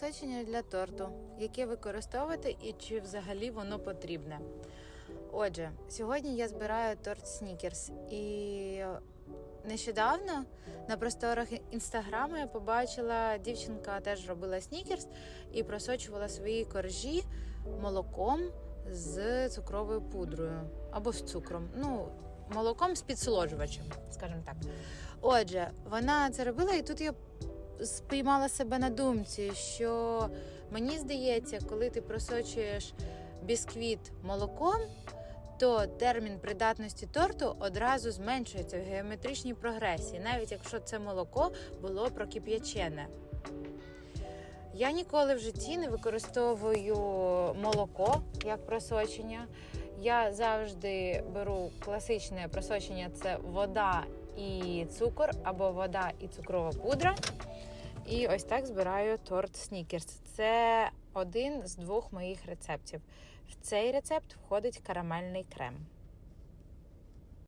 просочення для торту, яке використовувати і чи взагалі воно потрібне. Отже, сьогодні я збираю торт Снікерс і нещодавно на просторах інстаграму я побачила, дівчинка теж робила снікерс і просочувала свої коржі молоком з цукровою пудрою або з цукром. Ну, молоком з підсолоджувачем, скажімо так. Отже, вона це робила, і тут я спіймала себе на думці, що мені здається, коли ти просочуєш бісквіт молоком, то термін придатності торту одразу зменшується в геометричній прогресії, навіть якщо це молоко було прокип'ячене. Я ніколи в житті не використовую молоко як просочення. Я завжди беру класичне просочення це вода і цукор, або вода і цукрова пудра. І ось так збираю торт Снікерс. Це один з двох моїх рецептів. В цей рецепт входить карамельний крем.